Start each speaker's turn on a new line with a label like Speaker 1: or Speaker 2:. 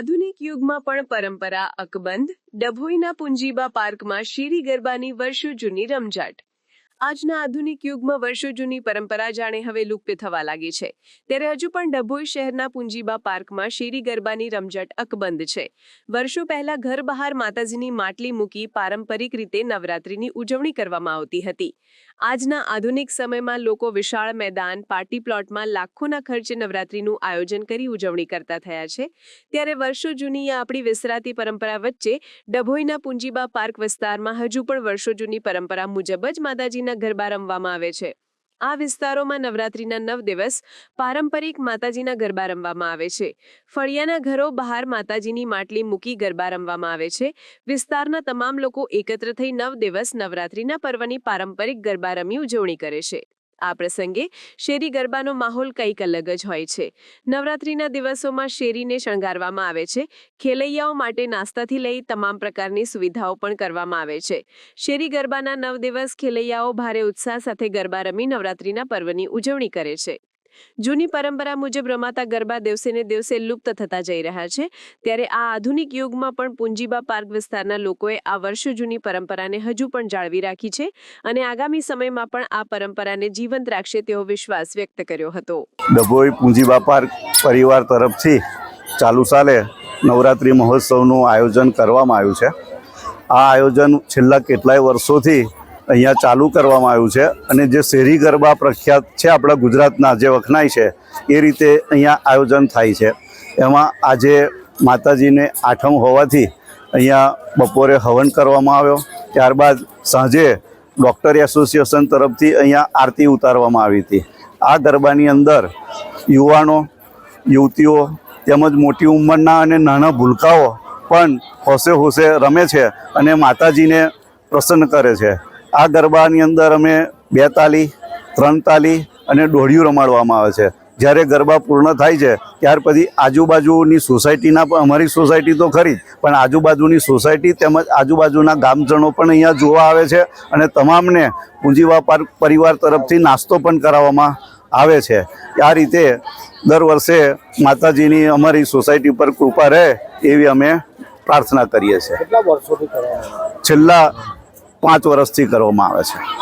Speaker 1: આધુનિક યુગમાં પણ પરંપરા અકબંધ ડભોઈના પુંજીબા પાર્કમાં શેરી ગરબાની વર્ષો જૂની રમઝાટ. આજના આધુનિક યુગમાં વર્ષો જૂની પરંપરા જાણે હવે લુપ્ત થવા લાગી છે. ત્યારે હજુ પણ ડભોઈ શહેરના પુંજીબા પાર્કમાં શેરી ગરબાની રમઝટ અકબંધ છે. વર્ષો પહેલા ઘર બહાર માતાજીની માટલી મૂકી પારંપરિક રીતે નવરાત્રીની ઉજવણી કરવામાં આવતી હતી. આજના આધુનિક સમયમાં લોકો વિશાળ મેદાન, પાર્ટી પ્લોટમાં લાખોના ખર્ચે નવરાત્રીનું આયોજન કરી ઉજવણી કરતા થયા છે. ત્યારે વર્ષો જૂની આ આપણી વિસરાતી પરંપરા વચ્ચે ડભોઈના પુંજીબા પાર્ક વિસ્તારમાં હજુ પણ વર્ષો જૂની પરંપરા મુજબ જ માતાજીના ગરબા રમવામાં આવે છે. આ વિસ્તારોમાં નવરાત્રીના નવ દિવસ પારંપરિક માતાજીના ગરબા રમવામાં આવે છે. ફળિયાના ઘરો બહાર માતાજીની માટલી મૂકી ગરબા રમવામાં આવે છે. વિસ્તારના તમામ લોકો એકત્ર થઈ નવ દિવસ નવરાત્રીના પર્વની પારંપરિક ગરબા રમી ઉજવણી કરે છે. આ પ્રસંગે શેરી ગરબાનો માહોલ કંઈક અલગ જ હોય છે. નવરાત્રિના દિવસોમાં શેરીને શણગારવામાં આવે છે. ખેલૈયાઓ માટે નાસ્તાથી લઈ તમામ પ્રકારની સુવિધાઓ પણ કરવામાં આવે છે. શેરી ગરબાના નવ દિવસ ખેલૈયાઓ ભારે ઉત્સાહ સાથે ગરબા રમી નવરાત્રિના પર્વની ઉજવણી કરે છે. જૂની પરંપરા મુજબ રમાતા ગરબા દિવસે ને દિવસે લુપ્ત થતા જઈ રહ્યા છે. ત્યારે આ આધુનિક યુગમાં પણ પુંજીબા પાર્ક વિસ્તારના લોકોએ આ વર્ષો જૂની પરંપરાને હજુ પણ જાળવી રાખી છે અને આગામી સમયમાં પણ આ પરંપરાને જીવંત રાખશે તેવો વિશ્વાસ વ્યક્ત કર્યો હતો.
Speaker 2: ડભોઈ પુંજીબા પાર્ક પરિવાર તરફથી ચાલુ સાલે નવરાત્રિ મહોત્સવનું આયોજન કરવામાં આવ્યું છે. આ આયોજન છેલ્લા કેટલાય વર્ષોથી અહીંયા ચાલુ કરવામાં આવ્યું છે અને જે શેરી ગરબા પ્રખ્યાત છે આપણા ગુજરાતના જે વખણાય છે, એ રીતે અહીંયા આયોજન થાય છે. એમાં આજે માતાજીને આઠમ હોવાથી અહીંયા બપોરે હવન કરવામાં આવ્યો. ત્યારબાદ સાંજે ડૉક્ટર એસોસિએશન તરફથી અહીંયા આરતી ઉતારવામાં આવી હતી. આ ગરબાની અંદર યુવાનો, યુવતીઓ તેમજ મોટી ઉંમરના અને નાના ભૂલકાઓ પણ હોશે હોશે રમે છે અને માતાજીને પ્રસન્ન કરે છે. આ ગરબાની અંદર અમે બે ત્રણતાલી ત્રણ તાલી અને દોઢિયું રમાડવામાં આવે છે. જ્યારે ગરબા પૂર્ણ થાય છે ત્યાર પછી આજુબાજુની સોસાયટીના પણ અમારી સોસાયટી તો ખરી જ પણ આજુબાજુની સોસાયટી તેમજ આજુબાજુના ગામજનો પણ અહીંયા જોવા આવે છે અને તમામને પૂંજીવા પાર્ક પરિવાર તરફથી નાસ્તો પણ કરાવવામાં આવે છે. આ રીતે દર વર્ષે માતાજીની અમારી સોસાયટી પર કૃપા રહે એવી અમે પ્રાર્થના કરીએ છીએ? છેલ્લા પાંચ વર્ષથી કરવામાં આવે છે.